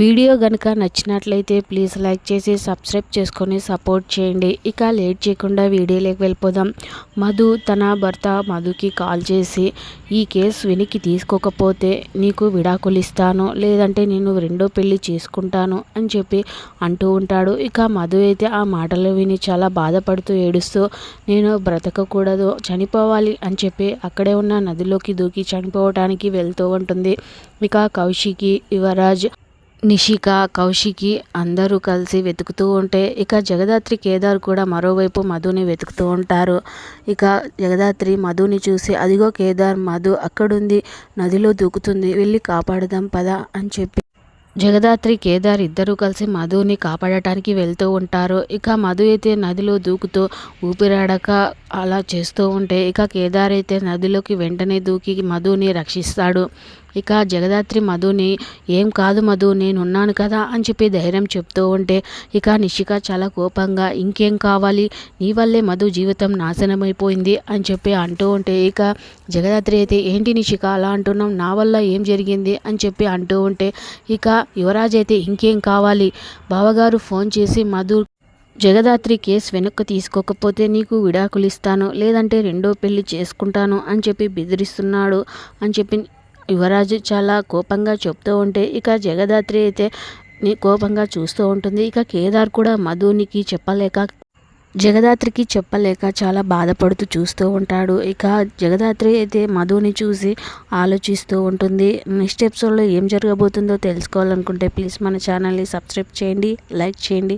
Video కనుక నచ్చినట్లయితే please like చేసి సబ్స్క్రైబ్ చేసుకొని సపోర్ట్ చేయండి. ఇక లేట్ చేయకుండా వీడియోలోకి వెళ్ళిపోదాం. మధు తన భర్త మధుకి కాల్ చేసి ఈ కేసు వెనక్కి తీసుకోకపోతే నీకు విడాకులు ఇస్తాను లేదంటే నేను రెండో పెళ్ళి చేసుకుంటాను అని చెప్పి అంటూ ఉంటాడు. ఇక మధు అయితే ఆ మాటలు విని చాలా బాధపడుతూ ఏడుస్తూ నేను బ్రతకకూడదు చనిపోవాలి అని చెప్పి అక్కడే ఉన్న నదిలోకి దూకి చనిపోవటానికి వెళ్తూ ఉంటుంది. ఇక కౌశికి యువరాజ్ నిషిక కౌశికి అందరూ కలిసి వెతుకుతూ ఉంటే ఇక జగదాత్రి కేదార్ కూడా మరోవైపు మధుని వెతుకుతూ ఉంటారు. ఇక జగదాత్రి మధుని చూసి అదిగో కేదార్ మధు అక్కడుంది నదిలో దూకుతుంది వెళ్ళి కాపాడదాం పదా అని చెప్పి జగదాత్రి కేదార్ ఇద్దరూ కలిసి మధుని కాపాడటానికి వెళ్తూ ఉంటారు. ఇక మధు అయితే నదిలో దూకుతూ ఊపిరాడక అలా చేస్తూ ఉంటే ఇక కేదార్ అయితే నదిలోకి వెంటనే దూకి మధుని రక్షిస్తాడు. ఇక జగదాత్రి మధుని ఏం కాదు మధు నేనున్నాను కదా అని చెప్పి ధైర్యం చెప్తూ ఉంటే ఇక నిషిక చాలా కోపంగా ఇంకేం కావాలి? నీ వల్లే మధు జీవితం నాశనమైపోయింది అని చెప్పి అంటూ ఉంటే ఇక జగదాత్రి అయితే ఏంటి నిషిక అలా అంటున్నాం నా వల్ల ఏం జరిగింది? అని చెప్పి అంటూ ఉంటే ఇక యువరాజ్ అయితే ఇంకేం కావాలి? బావగారు ఫోన్ చేసి మధు జగదాత్రి కేసు వెనక్కి తీసుకోకపోతే నీకు విడాకులు ఇస్తాను లేదంటే రెండో పెళ్ళి చేసుకుంటాను అని చెప్పి బెదిరిస్తున్నాడు అని చెప్పి యువరాజు చాలా కోపంగా చెప్తూ ఉంటే ఇక జగదాత్రి అయితే కోపంగా చూస్తూ ఉంటుంది. ఇక కేదార్ కూడా మధునికి చెప్పలేక జగదాత్రికి చెప్పలేక చాలా బాధపడుతూ చూస్తూ ఉంటాడు. ఇక జగదాత్రి అయితే మధుని చూసి ఆలోచిస్తూ ఉంటుంది. నెక్స్ట్ ఎపిసోడ్లో ఏం జరగబోతుందో తెలుసుకోవాలనుకుంటే ప్లీజ్ మన ఛానల్ని సబ్స్క్రైబ్ చేయండి లైక్ చేయండి.